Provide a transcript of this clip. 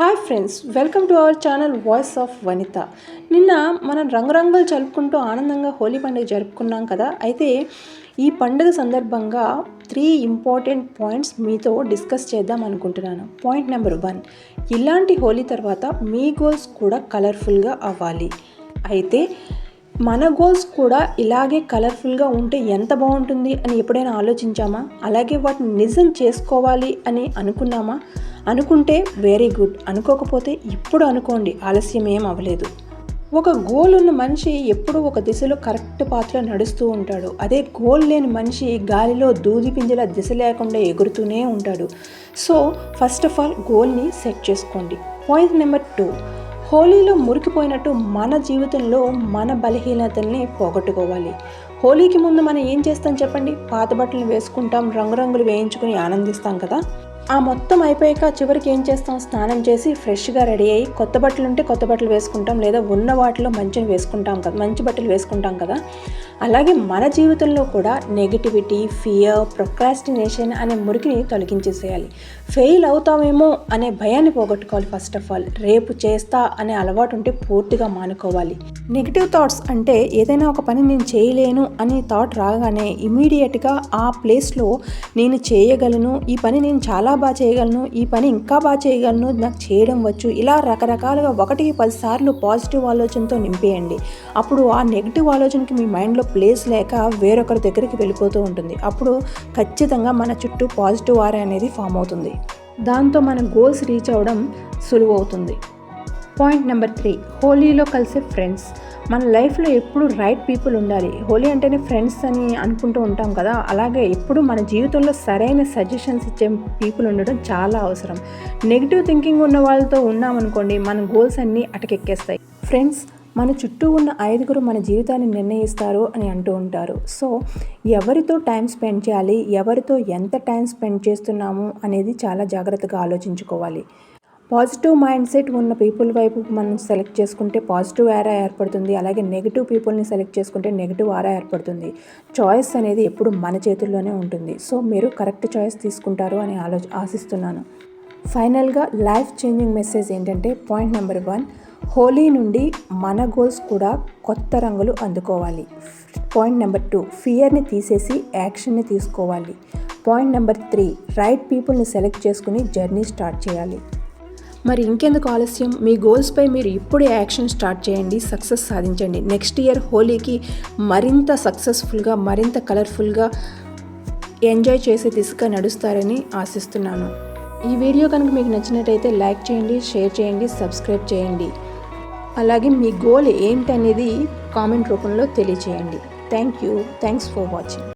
Hi friends welcome to our channel voice of Vanitha నిన్న మనం రంగురంగులు జరుపుకుంటూ ఆనందంగా హోలీ పండుగ జరుపుకున్నాం కదా అయితే ఈ పండుగ సందర్భంగా త్రీ ఇంపార్టెంట్ పాయింట్స్ మీతో డిస్కస్ చేద్దాం అనుకుంటున్నాను. పాయింట్ నెంబర్ వన్ ఇలాంటి హోలీ తర్వాత మీ గోల్స్ కూడా కలర్ఫుల్గా అవ్వాలి. అయితే మన గోల్స్ కూడా ఇలాగే కలర్ఫుల్గా ఉంటే ఎంత బాగుంటుంది అని ఎప్పుడైనా ఆలోచించామా? అలాగే వాటిని నిజం చేసుకోవాలి అని అనుకున్నామా? అనుకుంటే వెరీ గుడ్ అనుకోకపోతే ఇప్పుడు అనుకోండి ఆలస్యం ఏం అవ్వలేదు. ఒక గోల్ ఉన్న మనిషి ఎప్పుడూ ఒక దిశలో కరెక్ట్ పాత్రలో నడుస్తూ ఉంటాడు. అదే గోల్ లేని మనిషి గాలిలో దూది పింజల దిశ లేకుండా ఎగురుతూనే ఉంటాడు. సో ఫస్ట్ ఆఫ్ ఆల్ గోల్ని సెట్ చేసుకోండి. పాయింట్ నెంబర్ టూ హోలీలో మురికిపోయినట్టు మన జీవితంలో మన బలహీనతల్ని పోగొట్టుకోవాలి. హోలీకి ముందు మనం ఏం చేస్తాం చెప్పండి? పాత బట్టలు వేసుకుంటాం రంగురంగులు వేయించుకుని ఆనందిస్తాం కదా? ఆ మొత్తం అయిపోయాక చివరికి ఏం చేస్తాం? స్నానం చేసి ఫ్రెష్గా రెడీ అయ్యి కొత్త బట్టలు ఉంటే కొత్త బట్టలు వేసుకుంటాం లేదా ఉన్న వాటిలో మంచిని వేసుకుంటాం కదా మంచి బట్టలు వేసుకుంటాం కదా. అలాగే మన జీవితంలో కూడా నెగిటివిటీ ఫియర్ ప్రొక్రాస్టినేషన్ అనే మురికిని తొలగించేసేయాలి. ఫెయిల్ అవుతామేమో అనే భయాన్ని పోగొట్టుకోవాలి ఫస్ట్ ఆఫ్ ఆల్ రేపు చేస్తా అనే అలవాటు ఉంటే పూర్తిగా మానుకోవాలి. నెగిటివ్ థాట్స్ అంటే ఏదైనా ఒక పని నేను చేయలేను అనే థాట్ రాగానే ఇమీడియట్గా ఆ ప్లేస్లో నేను చేయగలను ఈ పని నేను చాలా బాగా చేయగలను ఈ పని ఇంకా బాగా చేయగలను నాకు చేయడం వచ్చు. ఇలా రకరకాలుగా ఒకటికి పదిసార్లు పాజిటివ్ ఆలోచనతో నింపేయండి. అప్పుడు ఆ నెగిటివ్ ఆలోచనకి మీ మైండ్లో ప్లేస్ లేక వేరొకరి దగ్గరికి వెళ్ళిపోతూ ఉంటుంది. అప్పుడు ఖచ్చితంగా మన చుట్టూ పాజిటివ్ ఆర్ అనేది ఫామ్ అవుతుంది. దాంతో మన గోల్స్ రీచ్ అవ్వడం సులువు అవుతుంది పాయింట్ నెంబర్ త్రీ హోలీలో కలిసే ఫ్రెండ్స్. మన లైఫ్లో ఎప్పుడు రైట్ పీపుల్ ఉండాలి. హోలీ అంటేనే ఫ్రెండ్స్ అని అనుకుంటూ ఉంటాం కదా. అలాగే ఎప్పుడు మన జీవితంలో సరైన సజెషన్స్ ఇచ్చే పీపుల్ ఉండడం చాలా అవసరం. నెగిటివ్ థింకింగ్ ఉన్న వాళ్ళతో ఉన్నామనుకోండి మన గోల్స్ అన్నీ అటకెక్కేస్తాయి. ఫ్రెండ్స్ మన చుట్టూ ఉన్న ఐదుగురు మన జీవితాన్ని నిర్ణయిస్తారు అని అంటూ ఉంటారు. సో ఎవరితో టైం స్పెండ్ చేయాలి? ఎవరితో ఎంత టైం స్పెండ్ చేస్తున్నాము? అనేది చాలా జాగ్రత్తగా ఆలోచించుకోవాలి. పాజిటివ్ మైండ్ సెట్ ఉన్న పీపుల్ వైపు మనం సెలెక్ట్ చేసుకుంటే పాజిటివ్ ఆరా ఏర్పడుతుంది. అలాగే నెగిటివ్ పీపుల్ని సెలెక్ట్ చేసుకుంటే నెగిటివ్ ఆరా ఏర్పడుతుంది. చాయిస్ అనేది ఎప్పుడు మన చేతుల్లోనే ఉంటుంది. సో మీరు కరెక్ట్ చాయిస్ తీసుకుంటారు అని ఆలో ఆశిస్తున్నాను. ఫైనల్గా లైఫ్ చేంజింగ్ మెసేజ్ ఏంటంటే పాయింట్ నెంబర్ వన్ హోలీ నుండి మన గోల్స్ కూడా కొత్త రంగులు అందుకోవాలి. పాయింట్ నెంబర్ టూ ఫియర్ని తీసేసి యాక్షన్ని తీసుకోవాలి. పాయింట్ నెంబర్ త్రీ రైట్ పీపుల్ని సెలెక్ట్ చేసుకుని జర్నీ స్టార్ట్ చేయాలి. మరి ఇంకెందుకు ఆలస్యం? మీ గోల్స్పై మీరు ఇప్పుడే యాక్షన్ స్టార్ట్ చేయండి సక్సెస్ సాధించండి. నెక్స్ట్ ఇయర్ హోలీకి మరింత సక్సెస్ఫుల్గా మరింత కలర్ఫుల్గా ఎంజాయ్ చేసే దిశగా నడుస్తారని ఆశిస్తున్నాను. ఈ వీడియో కనుక మీకు నచ్చినట్టయితే లైక్ చేయండి షేర్ చేయండి సబ్స్క్రైబ్ చేయండి. అలాగే మీ గోల్ ఏంటనేది కామెంట్ రూపంలో తెలియచేయండి. Thank you thanks for watching